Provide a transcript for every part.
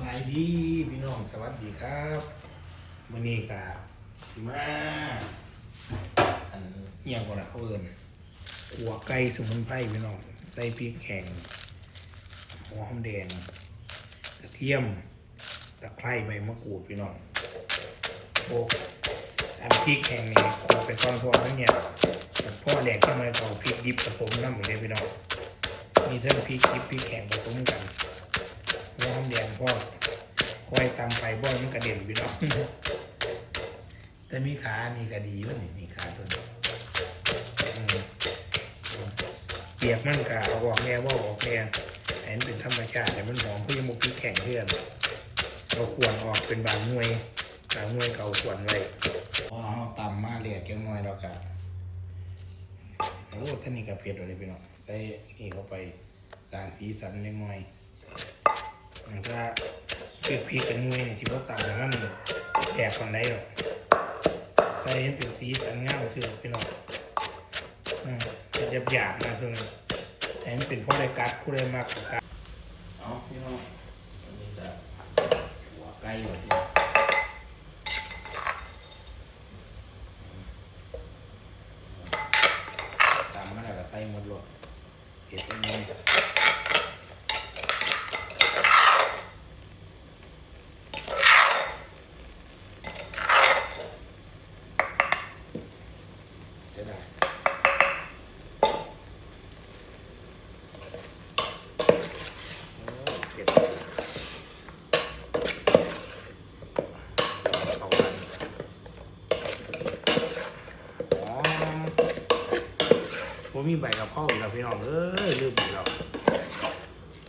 บายดีพี่น้องสวัสดีครับวันนี้กะมาอันเอียงกว่าละเขาเอิญขัวไก่สมุนไพรพี่น้องใส่พริกแห้งหัวหอมแดงกระเทียมตะไคร้ใบมะกรูดพี่น้องโอ้อันพริกแห้งนี่ขัวไปก้อนพวกนั้นเนี่ยพ่อแดกก็มาเอาพริกดิบผสมน้ำเหมือนเดิมพี่น้องมีเท่าพริกดิบพริกแห้งผสมกัน หัวหอมแดงพ่อ คอยตำไปบ่อยมันกระเด็นพี่น้องแต่มีขานี่ก็ดีวะนี่มีขาตัวนี้เปียกมันกะเอาออกแน่ว่าออกแน่ไอ้นเป็นธรรมชาติแต่มันหอมเพื่อมุกพริกแข็งเพื่อนเราควรออกเป็นบางหน่วยบางหน่วยเก่าควรไว้พอเอาตำมาเรียกเกี่ยวน้อยแล้วกะโอ้ท่านนี่กับเผ็ดเลยพี่น้องได้นี่เข้าไปสร้างสีสันเล็กน้อย มันก็เปรีกพริกกันงวยนี่สิบ่ต่างกันมันแดกคนได้หรอกใส่ให้เป็นสีสันงามซื่อพี่น้องอืมจะหยาบหยาบนะซึ่งแต่มันเป็นเพราะได้กัดผู้ได้มากกว่ากัดเอาพี่น้องอันนี้จะหัวไก่อยู่ที่ตามมาแล้วก็ใส่หมดเลยเห็ดอันนี้ช่ได้โอ้เผ็ดเข้ากันอ๋อผ มมีใบกะเพราอีกแล้วพี่น้องเอ้ยลืมไปแล้ว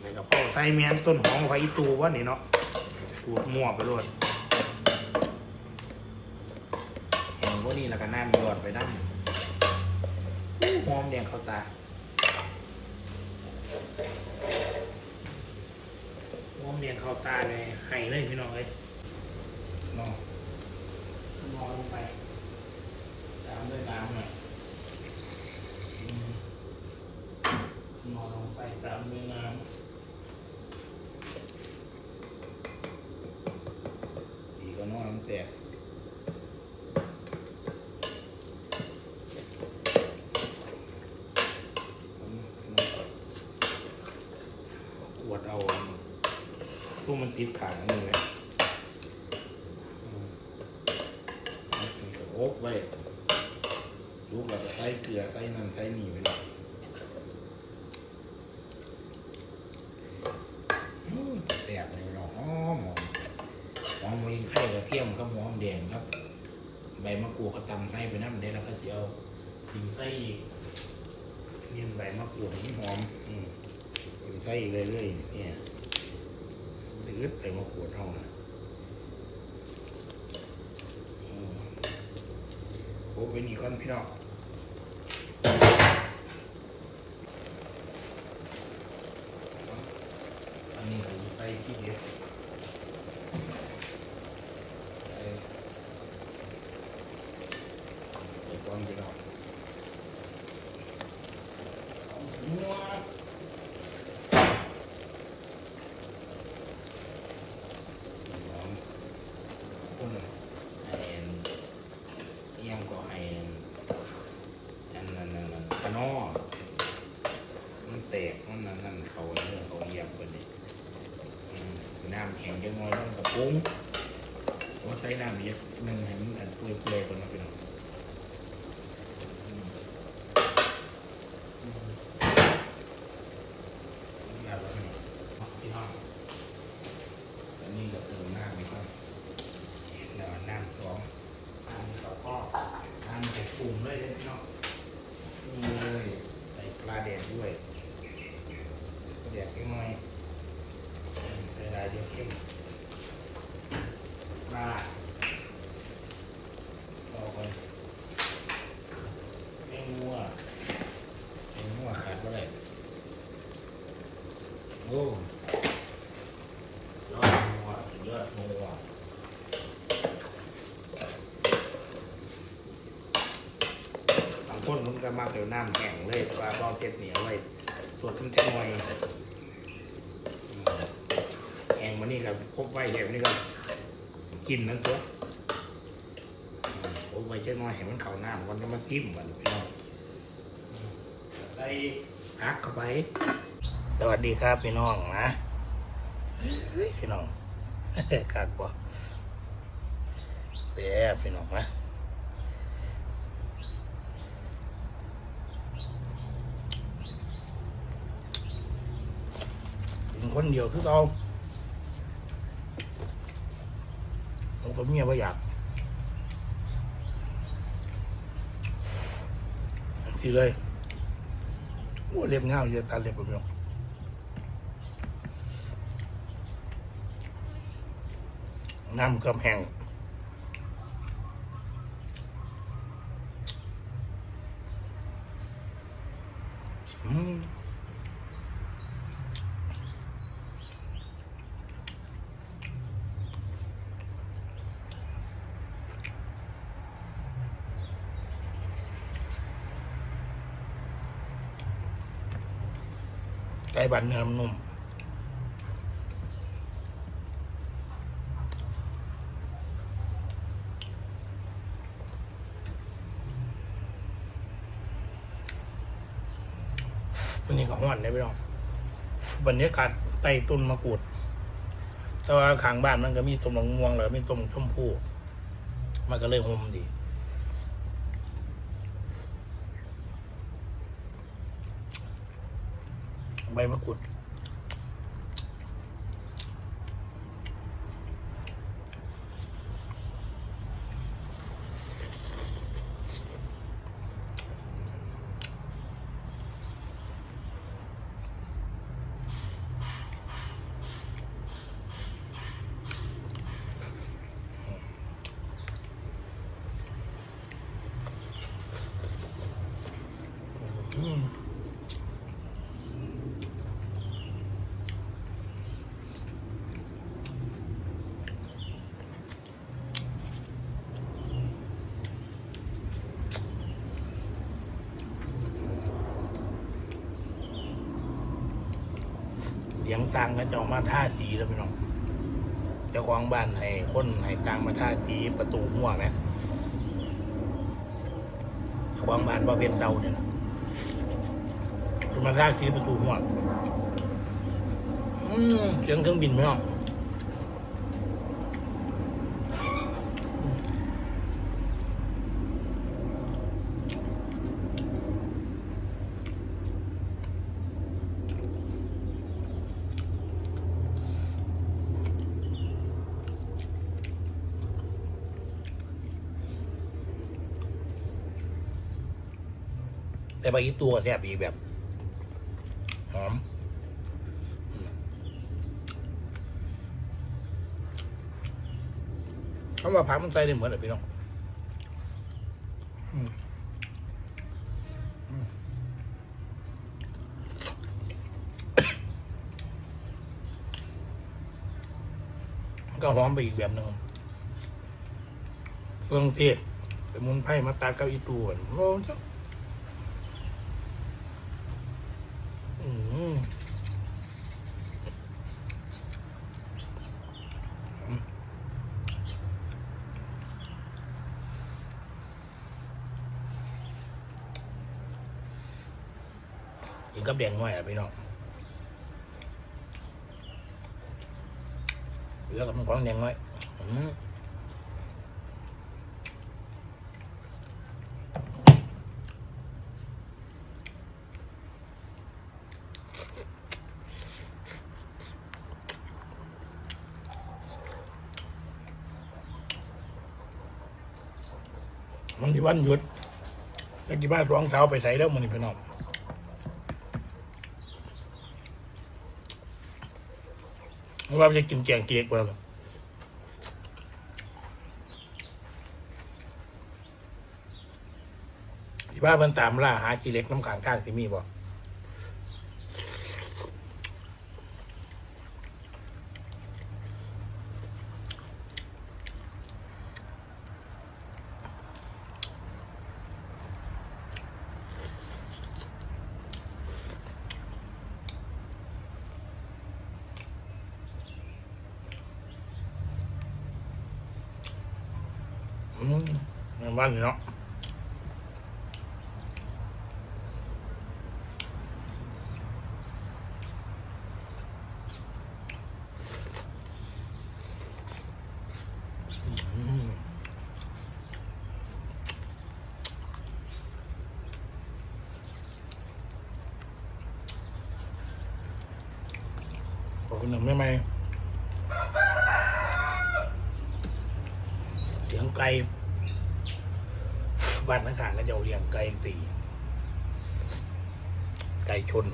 ใบกะเพราใส่เมียนต้นหอมไฟตูวะนี่เนาะปูดมั่วไปรวดเห็นพวกนี้แล้วก็น้ำยอดไปนั่นหอมแดงเข้าตาหอมแดงเข้าตาเลยไห้เลยพี่น้องเลยนอนนอนลงไปตามด้วยน้ำหน่อยอืม นอนลงไปตามด้วยน้ำดีก็น้อนมันแตกขวดเอาตู้มันติดขังนี่เลยโอ๊บไว้ลูกเราจะใส่เกลือใส่นั่นใส่นี่ไว้เลยอื้อแซ่บเลยเนาะหอมหอมหอมมิงไข่กระ เทียมกับหอมแดงครับ ใบมะกรูดก็ตำไส้ไปน้ำได้แล้วก็จะเอาทิ้งไส้อีกเนี่ยใบมะกรูดที่หอมอืมใส่อีกเรื่อยๆเนี่ยตืดใบมะกรูดเท่านะโอ้เป็นอีกคนพี่น้องอันนี้เราไปที่เดียวไปไปก่อนพี่น้องเอาหัว น้องคนไอ้เอียงก็ไอ้อันนั้นนั่นนั่นขนอมันแตกมันนั่นนั่นเขาเนื้อเขาเหยียบไปเลยอืมน้ำแข็งจะงอยลงกับปุ้งว่าใส่น้ำเยอะหนึ่งให้มันอันเปื่อยๆคนมาเป็นอืมอืมอย่าแบบนี้พี่น้อง อันนี้ก็เติมน้ำไปก่อนแล้วน้ำสองน้ำกับพ่อน้ำจะปรุงเลยเด้อพี่น้องนี่เลยใส่ปลาแดดด้วยปลาแดดเล็กน้อยอืมใส่ลายเดียวเข้มปลาต่อไปแมงมัวแมงมัวขาดไปเลยโอ้ ยอดงัวยอดงัวบางคน มันก็มาเดี๋ยวน้ำแข็งเลยปลาบอเจ็ดเหนียวไว้ตรวจมันจะงอยอืมแข็งมานี่ครับพบไว้เห็นนี่ก็กินนั่นตัวพบไว้เจ้าน้อยเห็นมันเข่าน้าวันนี้มาทิ่มวันพี่น้องใส่พักเข้าไป สวัสดีครับพี่น้องนะพี่น้องกากบ่เสียพี่น้องนะ คนเดียวคือเอาผมกับเมียว่าอยากสิเลยโอ้เล็บเงาเยอะตาเล็บผมเนาะน้ำกำแหงอืม ไก่บันเนื้อนุ่มวันนี้ก็ห้อนได้พี่น้องบรรยากาศใต้ต้นมะกรูด แต่ว่าข้างบ้านมันก็มีต้นมะม่วงแล้วมีต้นชมพู่มันก็เลยหอมดี ใบมะกรูด อืม สียงสร้างก็จะออกมาท่าสีแล้วพี่น้องเจ้าของบ้านให้คนให้ตังมาท่าสีประตูหัวไหมเจ้าของบ้านว่าเป็นเตาเนี่ยนะคุณมาท่าสีประตูหัวอืมเสียงเครื่องบินไหมอะ แต่ใบอีตัวก็แซ่บอีกแบบหอมคำว่าผักมันใส่ได้เหมือนเลยพี่น้องก็หอมไปอีกแบบหนึ่งเครื่องเทศสมุนไพรมาตาเก้าอีตัวโอ้เจ้าอืม กินกับแดงน้อยอะพี่น้องเหลือกับมันของแดงน้อยอืมมันที่วันหยุดแล้วกี่บ้านสองเสาไปใส่แล้วมันนี่พี่น้อง ว่าจะกินแกงเกี๊ยกไปแล้วที่บ้านมันตามล่าหากิเล็กน้ำขังข้างที่มีบอก แม่นบ้านนี่เนาะอืมขอบคุณหนึ่งแม่ไหมเสียงไก่ บ้านข้างก็จะเอาเลี้ยงไก่ตีไก่ชน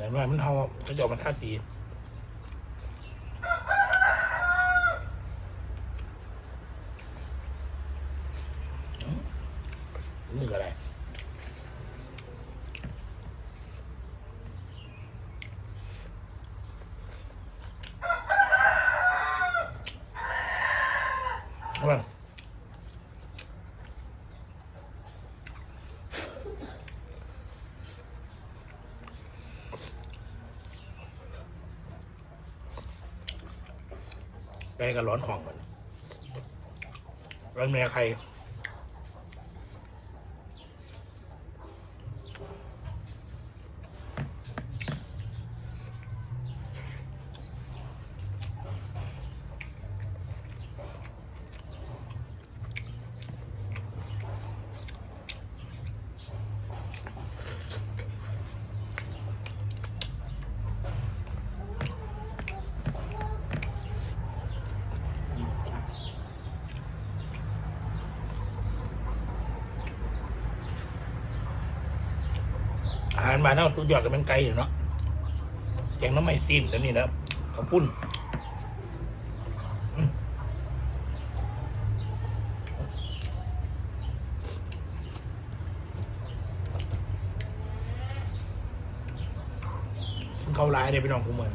ไหนว่ามันเฮากระจะเอามันท่าสีนี่ก็ได้ว่า ไปกันร้อนห้องมันร้อนแม่ใคราหารมาเน่าสุดยอดกับมันไก่อยู่เนาะแกงน้ำไม่ซีนแล้วนี่นะข้าปุ้นเขาร้ายเลยพี่น้องกูเหมือน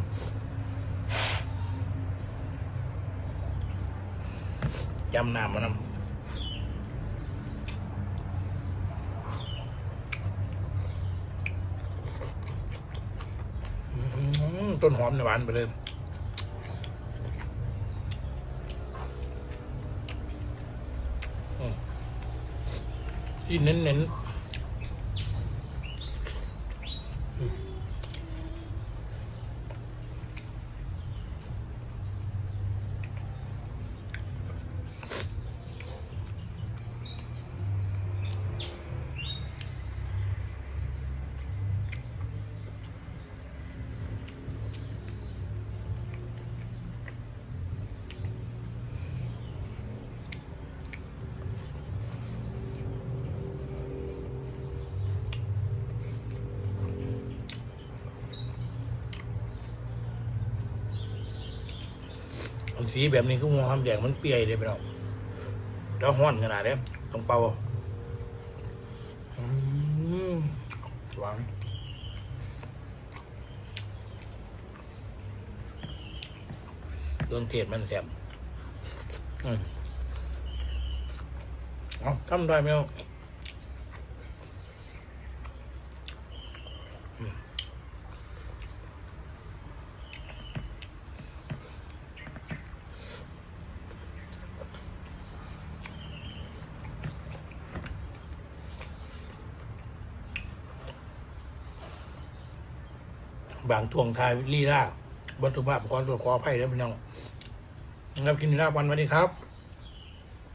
ยำน้ำมานำ อืม ต้นหอมในหวานไปเลยอืมที่เน้นๆ สีแบบนี้คือหัวหอมแดงมันเปียเลยไปแล้วแล้วห้อนขนาดเนี้ยต้องเป่าหวานเครื่องเทศมันแซ่บอืมเอาทำได้ไหมเอา บางทวงทายลีลาบรรทุภาพขอตัวขออภัยแล้วพี่น้องนะครับกินลีลาวันสวัสดีครับ